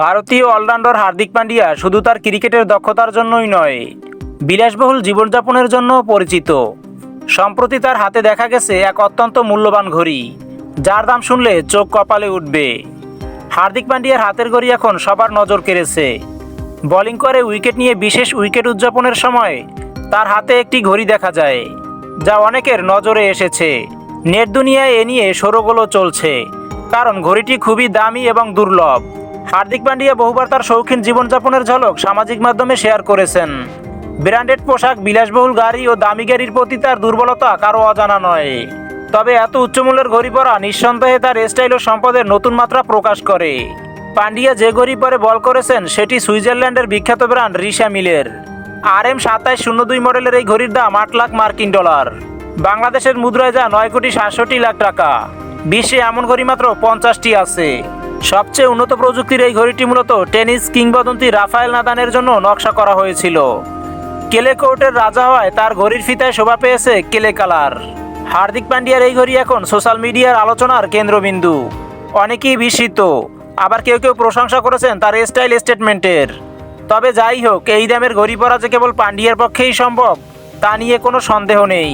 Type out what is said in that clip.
ভারতীয় অলরাউন্ডার হার্দিক পান্ডিয়া শুধু তার ক্রিকেটের দক্ষতার জন্যই নয়, বিলাসবহুল জীবনযাপনের জন্য পরিচিত। সম্প্রতি তার হাতে দেখা গেছে এক অত্যন্ত মূল্যবান ঘড়ি, যার দাম শুনলে চোখ কপালে উঠবে। হার্দিক পান্ডিয়ার হাতের ঘড়ি এখন সবার নজর কেড়েছে। বোলিং করে উইকেট নিয়ে বিশেষ উইকেট উদযাপনের সময় তার হাতে একটি ঘড়ি দেখা যায়, যা অনেকের নজরে এসেছে। নেট দুনিয়ায় এ নিয়ে সরগোলও চলছে, কারণ ঘড়িটি খুবই দামি এবং দুর্লভ। হার্দিক পান্ডিয়া বহুবার তার শৌখিন জীবনযাপনের ঝলক সামাজিক মাধ্যমে শেয়ার করেছেন। ব্র্যান্ডেড পোশাক, বিলাসবহুল গাড়ি ও দামি গাড়ির প্রতি তার দুর্বলতা কারও অজানা নয়। তবে এত উচ্চমূল্যের ঘড়ি পরা নিঃসন্দেহে তার স্টাইল ও সম্পদের নতুন মাত্রা প্রকাশ করে। পান্ডিয়া যে ঘড়ি পরে বল করেছেন, সেটি সুইজারল্যান্ডের বিখ্যাত ব্র্যান্ড রিশা মিলের। আর এম সাতাইশ শূন্য দুই মডেলের এই ঘড়ির দাম আট লাখ মার্কিন ডলার। বাংলাদেশের মুদ্রায় যা নয় কোটি সাতষট্টি লাখ টাকা। বিশ্বে এমন ঘড়ি মাত্র পঞ্চাশটি আছে। সবচেয়ে উন্নত প্রযুক্তির এই ঘড়িটি মূলত টেনিস কিংবদন্তি রাফায়েল নাদানের জন্য নকশা করা হয়েছিল। কেলে কোর্টের রাজা হওয়ায় তার ঘড়ির ফিতায় শোভা পেয়েছে কেলে কালার। হার্দিক পান্ডিয়ার এই ঘড়ি এখন সোশ্যাল মিডিয়ার আলোচনার কেন্দ্রবিন্দু। অনেকেই বিস্মিত। আবার কেউ কেউ প্রশংসা করেছেন তার স্টাইল স্টেটমেন্টের। তবে যাই হোক, এই দামের ঘড়ি পরা যে কেবল পান্ডিয়ার পক্ষেই সম্ভব, তা নিয়ে কোনো সন্দেহ নেই।